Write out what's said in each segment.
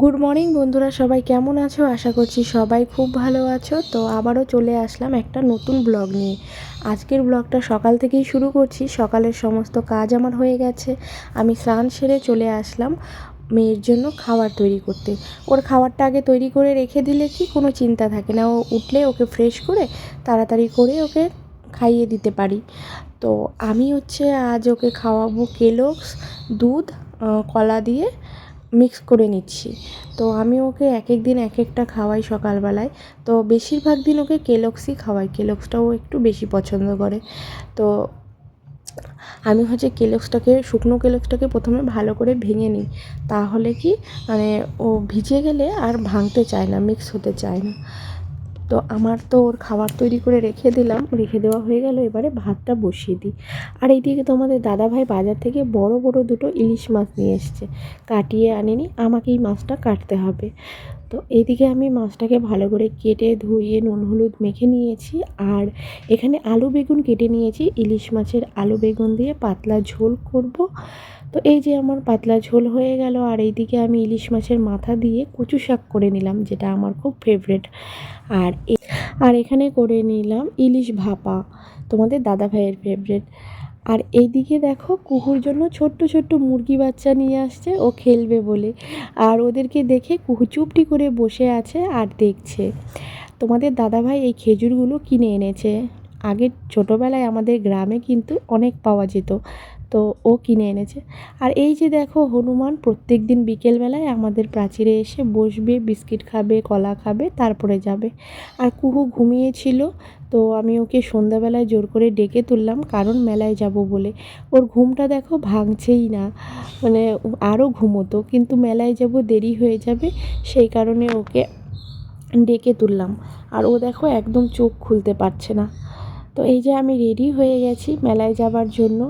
Good morning বন্ধুরা, সবাই কেমন আছো? আশা করছি সবাই খুব ভালো আছো। তো আবারও চলে আসলাম একটা নতুন ব্লগ নিয়ে। আজকের ব্লগটা সকাল থেকেই শুরু করছি। সকালের সমস্ত কাজ আমার হয়ে গেছে। আমি স্নান সেরে চলে আসলাম মেয়ের জন্য খাবার তৈরি করতে। ওর খাবারটা আগে তৈরি করে রেখে দিলে কি কোনো চিন্তা থাকে না। ও উঠলে ওকে ফ্রেশ করে তাড়াতাড়ি করে ওকে খাইয়ে দিতে পারি। তো আমি হচ্ছে আজ ওকে খাওয়াবো কেলক্স দুধ কলা দিয়ে। মিক্স করে নিচ্ছি। তো আমি ওকে এক এক দিন এক একটা খাওয়াই সকালবেলায়। তো বেশিরভাগ দিন ওকে কেলক্সই খাওয়াই। কেলক্সটাও একটু বেশি পছন্দ করে। তো আমি হচ্ছে কেলক্সটাকে, শুকনো কেলক্সটাকে প্রথমে ভালো করে ভেঙে নিই। তাহলে কি? মানে ও ভিজে গেলে আর ভাঙতে চায় না মিক্স হতে চায় না। তো আমার তো ওর খাবার তৈরি করে রেখে দিলাম। রেখে দেওয়া হয়ে গেল, এবারে ভাতটা বসিয়ে দিই। আর এইদিকে তোমাদের দাদাভাই বাজার থেকে বড় বড় দুটো ইলিশ মাছ নিয়ে এসছে। কাটিয়ে আনেনি, আমাকেই মাছটা কাটতে হবে। তো এইদিকে আমি মাছটাকে ভালো করে কেটে ধুয়ে নুন, হলুদ মেখে নিয়েছি। আর এখানে আলু বেগুন কেটে নিয়েছি। ইলিশ মাছের আলু বেগুন দিয়ে পাতলা ঝোল করব। তো এই যে আমার পাতলা ঝোল হয়ে গেল, আর এইদিকে আমি ইলিশ মাছের মাথা দিয়ে কচু শাক করে নিলাম, যেটা আমার খুব ফেভারেট আর আর এখানে করে নিলাম ইলিশ ভাপা, তোমাদের দাদা ভাইয়ের ফেভারেট আর এইদিকে দেখো কুহুর জন্য ছোট্ট ছোট্ট মুরগি বাচ্চা নিয়ে আসছে, ও খেলবে বলে। আর ওদেরকে দেখে কুহু চুপটি করে বসে আছে আর দেখছে। তোমাদের দাদাভাই এই খেজুরগুলো কিনে এনেছে। আগে ছোটোবেলায় আমাদের গ্রামে কিন্তু অনেক পাওয়া যেত। তো ও কিনে এনেছে। আর এই যে দেখো হনুমান প্রত্যেক দিন বিকেলবেলায় আমাদের প্রাচীরে এসে বসবে, বিস্কিট খাবে, কলা খাবে, তারপরে যাবে। আর কুহু ঘুমিয়েছিল, তো আমি ওকে সন্ধ্যাবেলায় জোর করে ডেকে তুললাম, কারণ মেলায় যাব বলে। ওর ঘুমটা দেখো ভাঙছেই না মানে আরও ঘুমোতো, কিন্তু মেলায় যাব দেরি হয়ে যাবে, সেই কারণে ওকে ডেকে তুললাম। আর ও দেখো একদম চোখ খুলতে পারছে না। তো এই যে আমি রেডি হয়ে গেছি মেলায় যাবার জন্য।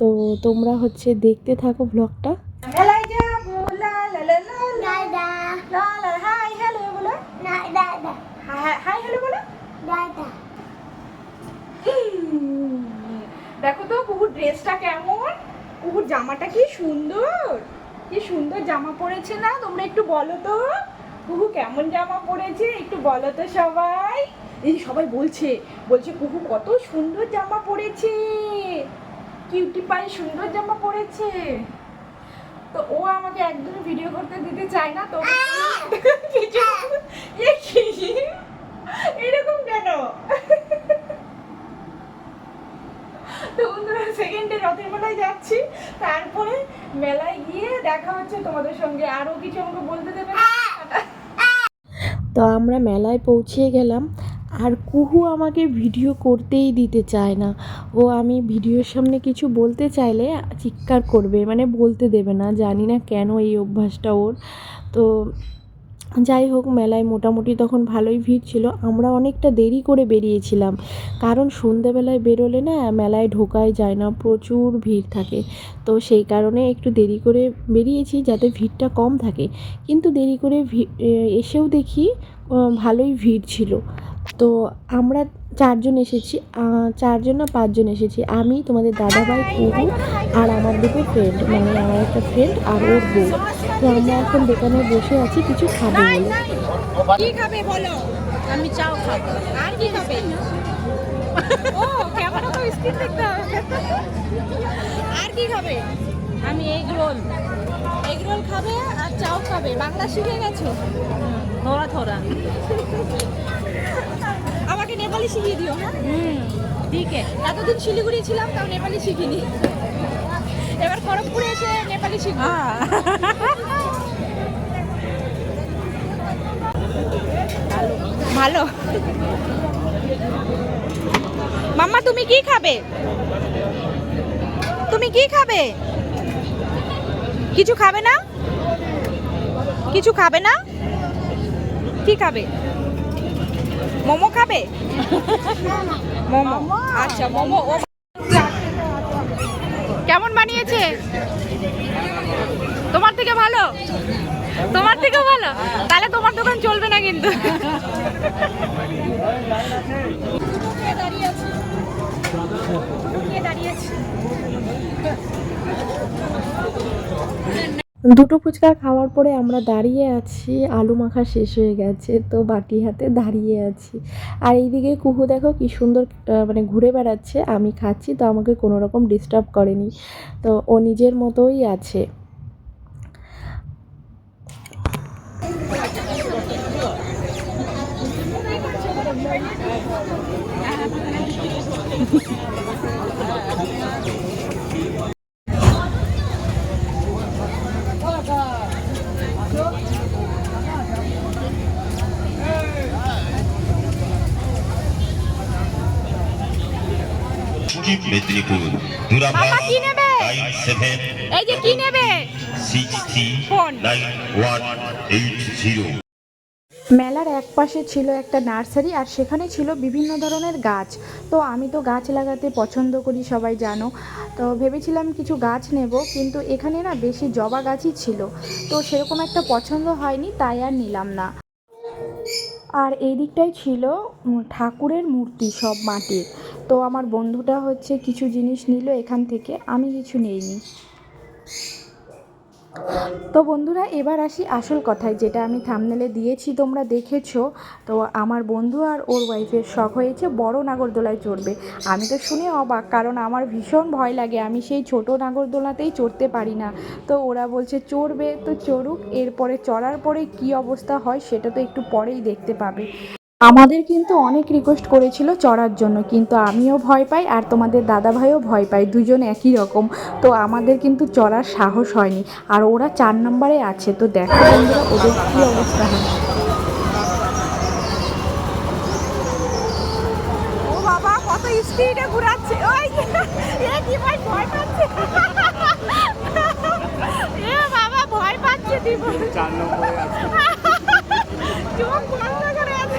তো তোমরা হচ্ছে দেখতে থাকো ব্লগটা মেলায় যাব লা লা লা লা লা। দাদা লা লা হ্যালো বলো। না দাদা হাই হাই হ্যালো বলো। দাদা হুম। দেখো তো কুকুর ড্রেসটা কেমন? কুকুর জামাটা কি সুন্দর? কি সুন্দর জামা পরেছে না? তোমরা একটু বলো তো। কুহু কেমন জামা পরেছে একটু বলো তো সবাই। এই সবাই বলছে বলছে কুহু কত সুন্দর জামা পরেছে কিউটি পাই সুন্দর জামা পরেছে তো ও আমাকে একদম ভিডিও করতে দিতে চায় না, তো? এরকম কেন? তো বন্ধুরা সেকেন্ডে রথের মেলায় যাচ্ছি। তারপরে মেলায় গিয়ে দেখা হচ্ছে তোমাদের সঙ্গে। আরও কিছু আমাকে বলতে দেবে? তো আমরা মেলায় পৌঁছে গেলাম। আর কুহু আমাকে ভিডিও করতেই দিতে চায় না। ও আমি ভিডিওর সামনে কিছু বলতে চাইলে চিৎকার করবে মানে বলতে দেবে না, জানি না কেন এই অভ্যাসটা ওর। তো যাই হোক, মেলায় মোটামুটি তখন ভালোই ভিড় ছিল। আমরা অনেকটা দেরি করে বেরিয়েছিলাম। কারণ সন্ধেবেলায় বেরোলে না মেলায় ঢোকাই যায় না, প্রচুর ভিড় থাকে। তো সেই কারণে একটু দেরি করে বেরিয়েছি যাতে ভিড়টা কম থাকে। কিন্তু দেরি করে এসেও দেখি ভালোই ভিড় ছিল। তো আমরা চারজন এসেছি চারজন না পাঁচজন এসেছি। আমি, তোমাদের দাদাভাই কুহু আর আমার দুটো ফ্রেন্ড মানে আমার একটা ফ্রেন্ড আর ওর বউ। তো আমরা এখন দোকানে বসে আছি, কিছু খাব বলে। আমি চাও খাব। আর কি খাবে? ও কেমন তো স্ক্রিন দেখতে হবে। আর কি খাবে? আমি এগ রোল। এগ রোল খাবে আর চাও খাবে। বাংলা শিখে গেছো? থোড়া থোড়া আমাকে নেপালি শিখিয়ে দিও হ্যাঁ? আছে এতদিন শিলিগুড়ি ছিলাম তাও নেপালি শিখিনি। এবার খড়গপুরে এসে নেপালি শিখব। ভালো। মাম্মা তুমি কি খাবে? তুমি কি খাবে? কিছু খাবে না? কিছু খাবে না? কি খাবে? মোমো খাবে? মোমো। আচ্ছা মোমো কেমন বানিয়েছে? তোমার থেকে ভালো? তোমার থেকে ভালো? তাহলে তোমার দোকান চলবে না কিন্তু। দাঁড়িয়ে আছে। দাঁড়িয়ে আছে। দুটো ফুচকা খাওয়ার পরে আমরা দাঁড়িয়ে আছি, আলু মাখা শেষ হয়ে গেছে, তো বাটি হাতে দাঁড়িয়ে আছি। আর এইদিকে কুহু দেখো কি সুন্দর মানে ঘুরে বেড়াচ্ছে, আমি খাচ্ছি, তো আমাকে কোনো রকম ডিস্টার্ব করেনি, তো ও নিজের মতোই আছে। দূরাভাষ কি নেবে? এই যে কি নেবে? মেলার এক পাশে ছিল একটা নার্সারি আর সেখানে ছিল বিভিন্ন ধরনের গাছ। তো আমি তো গাছ লাগাতে পছন্দ করি সবাই জানো। তো ভেবেছিলাম কিছু গাছ নেব কিন্তু এখানে না বেশি জবা গাছই ছিল। তো সেরকম একটা পছন্দ হয়নি তাই আর নিলাম না। আর এই দিকটাই ছিল ঠাকুরের মূর্তি সব মাটির। তো আমার বন্ধুটা হচ্ছে কিছু জিনিস নিল এখান থেকে, আমি কিছু নেইনি। তো বন্ধুরা, এবার আসি আসল কথায়, যেটা আমি থামনেলে দিয়েছি, তোমরা দেখেছ। তো আমার বন্ধু আর ওর ওয়াইফের শখ হয়েছে, বড় নাগরদোলায় চড়বে। আমি তো শুনে অবাক, কারণ আমার ভীষণ ভয় লাগে, আমি সেই ছোট নাগরদোলাতেই চড়তে পারি না। তো ওরা বলছে, চড়বে তো চড়ুক, এরপরে চড়ার পরে কি অবস্থা হয়, সেটা তো একটু পরেই দেখতে পাবে। আমাদের কিন্তু অনেক রিকোয়েস্ট করেছিল চড়ার জন্য কিন্তু আমিও ভয় পাই আর তোমাদের দাদা ভাইও ভয় পায় দুজন একই রকম। তো আমাদের কিন্তু চড়ার সাহস হয়নি। আর ওরা চার নম্বরে আছে তো দেখো বন্ধুরা ওদের কী অবস্থা হয়। কত স্পিডে ঘোরাচ্ছে। ওই এ কি ভাই ভয় পাচ্ছে? এ বাবা ভয় পাচ্ছে দিব চার নম্বরে আছে চোখ বন্ধ করে আছে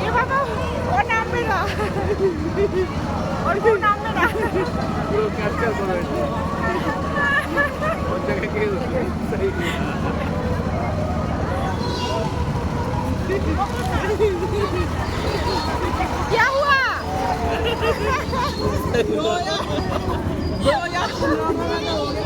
이거 봐봐 원합니다 얼굴 납니다 이거 깜짝 놀랐어 원장에 계속 야호아 뭐야 뭐야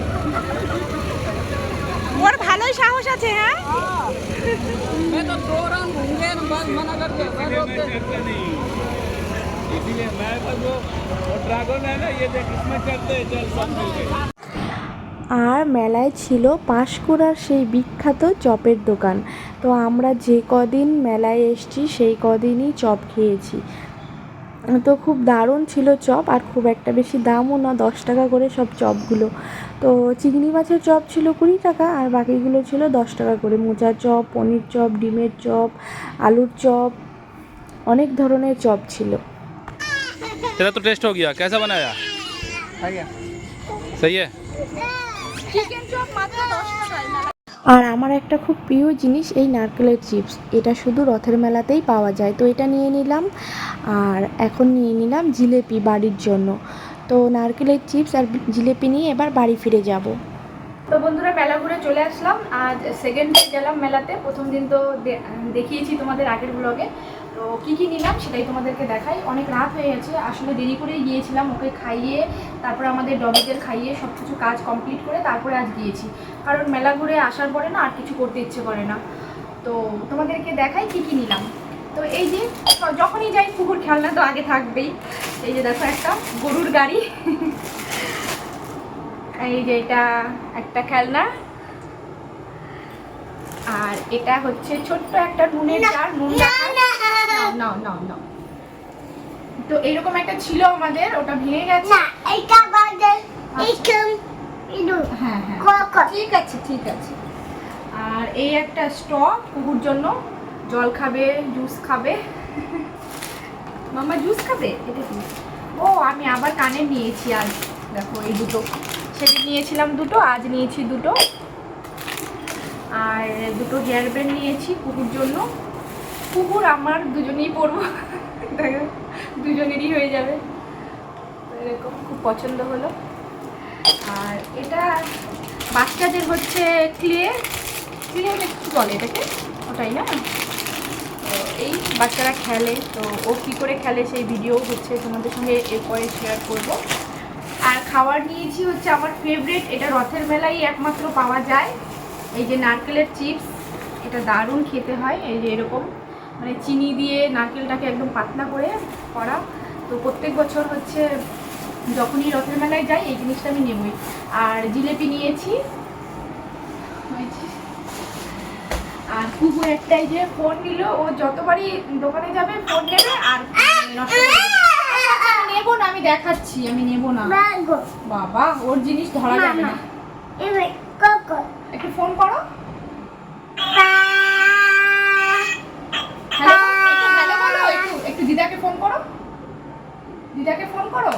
ওর ভালোই সাহস আছে হ্যাঁ मैं तो दो राउंड घूम गए ना बस मना कर दिया मैं रोक दे चढ़ता नहीं हूँ इसीलिए मैं बस वो वो ड्रैगन है ना ये देख इसमें चढ़ते हैं चल सब मिलके আর মেলায় ছিল পাঁশকুড়ার সেই বিখ্যাত চপের দোকান তো আমরা যে কদিন মেলায় এসছি সেই কদিনই চপ খেয়েছি তো খুব দারুণ ছিল চপ আর খুব একটা বেশি দামও না দশ টাকা করে সব চপগুলো তো চিংড়ি মাছের চপ ছিল কুড়ি টাকা আর বাকিগুলো ছিল দশ টাকা করে মোচার চপ পনির চপ ডিমের চপ আলুর চপ অনেক ধরনের চপ ছিল तेरा तो टेस्ट हो गया कैसा बनाया सही है চিকেন চপ মাত্র দশ টাকায় আর আমার একটা খুব প্রিয় জিনিস এই নারকেলের চিপস। এটা শুধু রথের মেলাতেই পাওয়া যায়। তো এটা নিয়ে নিলাম। আর এখন নিয়ে নিলাম জিলেপি বাড়ির জন্য। তো নারকেলের চিপস আর জিলেপি নিয়ে এবার বাড়ি ফিরে যাব। তো বন্ধুরা, মেলা ঘুরে চলে আসলাম। আজ সেকেন্ড ডে গেলাম মেলাতে। প্রথম দিন তো দেখিয়েছি তোমাদের আগের ব্লগে তো কি কি নিলাম সেটাই তোমাদেরকে দেখাই। অনেক রাত হয়ে গেছে, আসলে দেরি করেই গিয়েছিলাম ওকে খাইয়ে, তারপরে আমাদের ডগিদের খাইয়ে সব কিছু কাজ কমপ্লিট করে তারপরে আজ গিয়েছি। কারণ মেলা ঘুরে আসার পরে না আর কিছু করতে ইচ্ছে করে না। তো তোমাদেরকে দেখাই কি কি নিলাম। তো এই যে, যখনই যাই কুকুর খেলনা তো আগে থাকবেই। এই যে দেখো একটা গরুর গাড়ি। এই যে এটা একটা খেলনা। আর এটা হচ্ছে ছোট্ট একটা নুনের জার নুন নাও নাও নাও নাও। তো এরকম একটা ছিল আমাদের ওটা ভেঙে গেছে। হ্যাঁ হ্যাঁ। ঠিক আছে ঠিক আছে। আর এই একটা স্ট্র কুকুর জন্য জল খাবে জুস খাবে। মামা জুস খাবে? এটা কি? ও আমি আবার কানে নিয়েছি আজ। দেখো এই দুটো। সেদিন নিয়েছিলাম দুটো আজ নিয়েছি দুটো। আর দুটো হেয়ার ব্যান্ড নিয়েছি কুকুর জন্য। কুকুর আমার দুজনেই পরবো। দুজনেরই হয়ে যাবে। এরকম খুব পছন্দ হলো। আর এটা বাচ্চাদের হচ্ছে ক্লে ক্লে কি বলে এটাকে? ওটাই না? এই বাচ্চারা খেলে, তো ও কী করে খেলে সেই ভিডিও হচ্ছে তোমাদের সঙ্গে এরপরে শেয়ার করব। আর খাবার নিয়েছি হচ্ছে আমার ফেভারিট এটা রথের মেলায় একমাত্র পাওয়া যায়। এই যে নারকেলের চিপস এটা দারুণ খেতে হয় এই যে এরকম। মানে চিনি দিয়ে নারকেলটাকে একদম পাতলা করে করা। তো প্রত্যেক বছর হচ্ছে যখনই রথের মেলায় যাই এই জিনিসটা আমি নেবই। আর জিলেপি নিয়েছি। আর কুকুর একটাই যে ফোন নিল ও যতবারই দোকানে যাবে ফোন নেবে আর নেব না আমি দেখাচ্ছি আমি নেব না। বাবা ওর জিনিস ধরা যাবে না। একটু ফোন করো। হ্যালো? বলো একটু একটু দিদাকে ফোন করো। দিদাকে ফোন করো।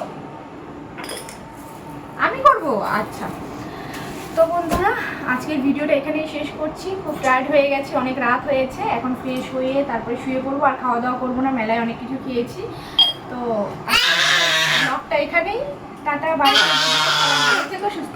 আমি করব? আচ্ছা। তো বন্ধুরা আজকের ভিডিওটা এখানেই শেষ করছি। খুব টায়ার্ড হয়ে গেছে অনেক রাত হয়েছে। এখন ফ্রেশ হয়ে তারপরে শুয়ে পড়ব আর খাওয়া দাওয়া করব না মেলায় অনেক কিছু খেয়েছি। তো ব্লগটা এখানেই। টাটা থেকো সুস্থ।